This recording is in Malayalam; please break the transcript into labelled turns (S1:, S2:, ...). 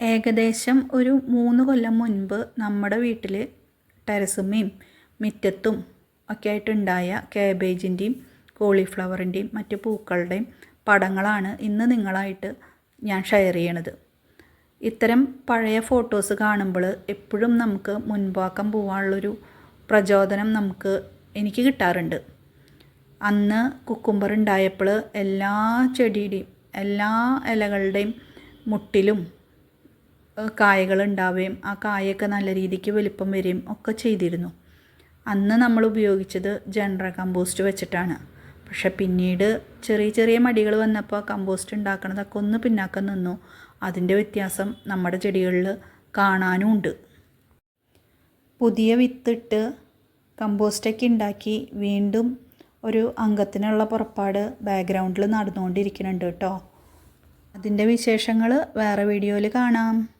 S1: ഏകദേശം ഒരു മൂന്ന് കൊല്ലം മുൻപ് നമ്മുടെ വീട്ടിൽ ടെറസുമ്മയും മുറ്റത്തും ഒക്കെ ആയിട്ടുണ്ടായ കാബേജിന്റെയും കോളിഫ്ലവറിന്റെയും മറ്റ് പൂക്കളുടെയും പടങ്ങളാണ് ഇന്ന് നിങ്ങളായിട്ട് ഞാൻ ഷെയർ ചെയ്യണത്. ഇത്തരം പഴയ ഫോട്ടോസ് കാണുമ്പോൾ എപ്പോഴും നമുക്ക് മുൻപാക്കം പോകാനുള്ളൊരു പ്രചോദനം നമുക്ക് എനിക്ക് കിട്ടാറുണ്ട്. അന്ന് കുക്കുംബർ ഉണ്ടായപ്പോൾ എല്ലാ ചെടിയുടെയും എല്ലാ ഇലകളുടെയും മുട്ടിലും കായകൾ ഉണ്ടാവുകയും ആ കായൊക്കെ നല്ല രീതിക്ക് വലിപ്പം വരികയും ഒക്കെ ചെയ്തിരുന്നു. അന്ന് നമ്മൾ ഉപയോഗിച്ചത് ജനറൽ കമ്പോസ്റ്റ് വെച്ചിട്ടാണ്. പക്ഷെ പിന്നീട് ചെറിയ ചെറിയ മടികൾ വന്നപ്പോൾ കമ്പോസ്റ്റ് ഉണ്ടാക്കണതൊക്കെ ഒന്ന് പിന്നാക്കം നിന്നു. അതിന്റെ വ്യത്യാസം നമ്മുടെ ചെടികളിൽ കാണാനും ഉണ്ട്. പുതിയ വിത്തിട്ട് കമ്പോസ്റ്റൊക്കെ ഉണ്ടാക്കി വീണ്ടും ഒരു അംഗത്തിനുള്ള പുറപ്പാട് ബാക്ക്ഗ്രൗണ്ടിൽ നടന്നുകൊണ്ടിരിക്കുന്നുണ്ട് കേട്ടോ. അതിന്റെ വിശേഷങ്ങൾ വേറെ വീഡിയോയിൽ കാണാം.